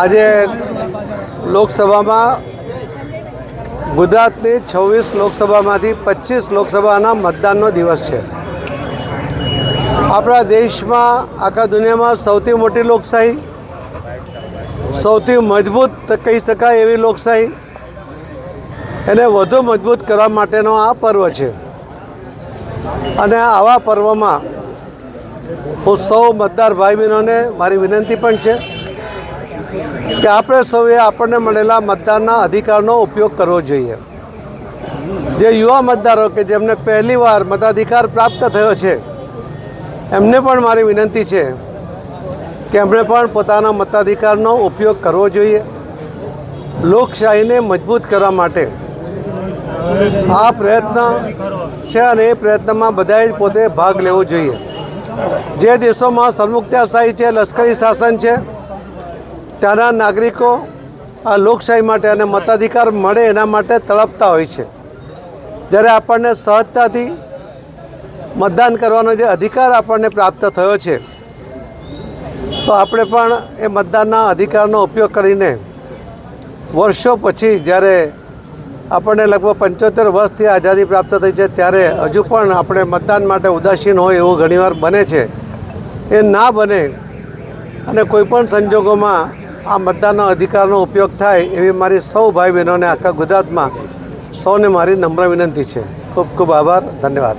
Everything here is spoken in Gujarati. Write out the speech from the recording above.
આજે લોકસભામાં ગુજરાતની છવ્વીસ લોકસભામાંથી પચીસ લોકસભાના મતદાનનો દિવસ છે. આપણા દેશમાં આખા દુનિયામાં સૌથી મોટી લોકશાહી, સૌથી મજબૂત કહી શકાય એવી લોકશાહી, એને વધુ મજબૂત કરવા માટેનો આ પર્વ છે. અને આવા પર્વમાં હું સૌ મતદાર ભાઈ બહેનોને મારી વિનંતી પણ છે કે આપણે સૌએ આપણને મળેલા મતદારના અધિકારનો ઉપયોગ કરવો જોઈએ. જે યુવા મતદારો કે જેમને પહેલીવાર મતાધિકાર પ્રાપ્ત થયો છે, એમને પણ મારી વિનંતી છે કે એમણે પણ પોતાના મતાધિકારનો ઉપયોગ કરવો જોઈએ, લોકશાહીને મજબૂત કરવા માટે. આ પ્રયત્ન છે અને એ પ્રયત્નમાં બધાએ પોતે ભાગ લેવો જોઈએ. જે દેશોમાં સરમુખત્યારશાહી છે, લશ્કરી શાસન છે, ત્યાંના નાગરિકો આ લોકશાહી માટે અને મતાધિકાર મળે એના માટે તળપતા હોય છે. જ્યારે આપણને સહજતાથી મતદાન કરવાનો જે અધિકાર આપણને પ્રાપ્ત થયો છે, તો આપણે પણ એ મતદાનના અધિકારનો ઉપયોગ કરીને વર્ષો પછી જ્યારે આપણને લગભગ પંચોતેર વર્ષથી આઝાદી પ્રાપ્ત થઈ છે ત્યારે હજુ પણ આપણે મતદાન માટે ઉદાસીન હોય એવું ઘણીવાર બને છે. એ ના બને અને કોઈપણ સંજોગોમાં આ મતદાનનો અધિકારનો ઉપયોગ થાય એવી મારી સૌ ભાઈ બહેનોને આખા ગુજરાતમાં સૌને મારી નમ્ર વિનંતી છે. ખૂબ ખૂબ આભાર ધન્યવાદ.